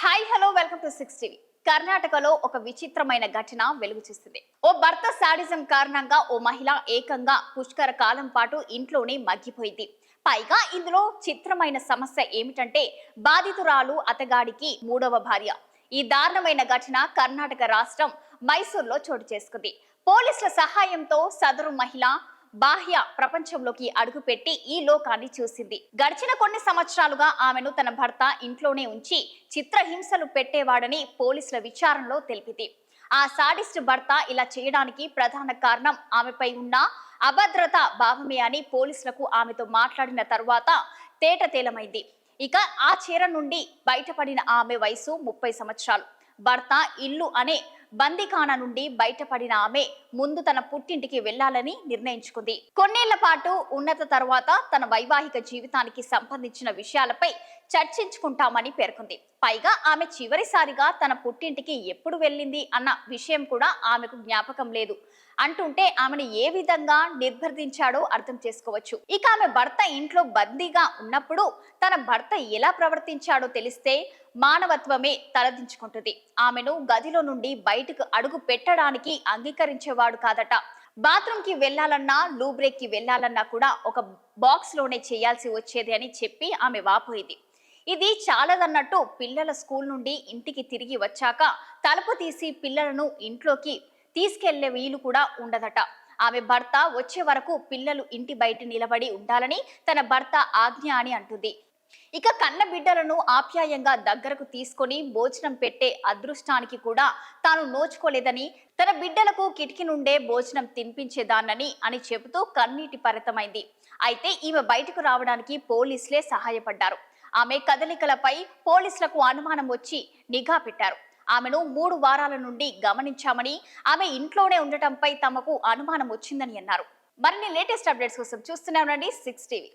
Hi hello welcome to six TV కర్ణాటకలో ఒక విచిత్రమైన ఘటన వెలుగు చూస్తుంది ఓ భర్త సాడిజం కారణంగా ఓ మహిళ ఏకంగా పుష్కర కాలం పాటు ఇంట్లోనే మగ్గిపోయింది. పైగా ఇందులో చిత్రమైన సమస్య ఏమిటంటే బాధితురాలు అతగాడికి మూడవ భార్య. ఈ దారుణమైన ఘటన కర్ణాటక రాష్ట్రం మైసూర్లో చోటు చేసుకుంది. పోలీసుల సహాయంతో సదరు మహిళ బాహ్య ప్రపంచంలోకి అడుగుపెట్టి ఈ లోకాన్ని చూసింది. గడిచిన కొన్ని సంవత్సరాలుగా ఆమెను తన భర్త ఇంట్లోనే ఉంచి చిత్రహింసలు పెట్టేవాడని పోలీసుల విచారణలో తెలిపింది. ఆ సాడిస్ట్ భర్త ఇలా చేయడానికి ప్రధాన కారణం ఆమెపై ఉన్న అభద్రత భావమే అని పోలీసులకు ఆమెతో మాట్లాడిన తర్వాత తేట తేలమైంది. ఇక ఆ చీర నుండి బయటపడిన ఆమె వయసు ముప్పై సంవత్సరాలు. భర్త ఇల్లు అనే బందిఖానా నుండి బయటపడిన ఆమె ముందు తన పుట్టింటికి వెళ్ళాలని నిర్ణయించుకుంది. కొన్నేళ్ళ పాటు ఉన్నత తర్వాత తన వైవాహిక జీవితానికి సంబంధించిన విషయాలపై చర్చించుకుంటామని పేర్కొంది. పైగా ఆమె చివరిసారిగా తన పుట్టింటికి ఎప్పుడు వెళ్ళింది అన్న విషయం కూడా ఆమెకు జ్ఞాపకం లేదు. అంటుంటే ఆమెను ఏ విధంగా నిర్బంధించాడో అర్థం చేసుకోవచ్చు. ఇక ఆమె భర్త ఇంట్లో బందీగా ఉన్నప్పుడు తన భర్త ఎలా ప్రవర్తించాడో తెలిస్తే మానవత్వమే తలదించుకుంటుంది. ఆమెను గదిలో నుండి బయటకు అడుగు పెట్టడానికి అంగీకరించేవాడు కాదట. బాత్రూమ్కి వెళ్ళాలన్నా లూబ్రేక్కి వెళ్ళాలన్నా కూడా ఒక బాక్స్లోనే చేయాల్సి వచ్చేది అని చెప్పి ఆమె వాపోయింది. ఇది చాలదన్నట్టు పిల్లల స్కూల్ నుండి ఇంటికి తిరిగి వచ్చాక తలుపు తీసి పిల్లలను ఇంట్లోకి తీసుకెళ్ళే వీలు కూడా ఉండదట. ఆమె భర్త వచ్చే వరకు పిల్లలు ఇంటి బయట నిలబడి ఉండాలని తన భర్త ఆజ్ఞ అని అంటుంది. ఇక కన్న బిడ్డలను ఆప్యాయంగా దగ్గరకు తీసుకొని భోజనం పెట్టే అదృష్టానికి కూడా తాను నోచుకోలేదని తన బిడ్డలకు కిటికీ నుండే భోజనం తినిపించేదాన్నని అని చెబుతూ కన్నీటి పరితమైంది. అయితే ఈమె బయటకు రావడానికి పోలీసులే సహాయపడ్డారు. ఆమె కదలికలపై పోలీసులకు అనుమానం వచ్చి నిఘా పెట్టారు. ఆమెను మూడు వారాల నుండి గమనించామని ఆమె ఇంట్లోనే ఉండటంపై తమకు అనుమానం వచ్చిందని అన్నారు. మరిన్ని లేటెస్ట్ అప్డేట్స్ కోసం చూస్తూనే ఉండండి సిక్స్ టీవీ.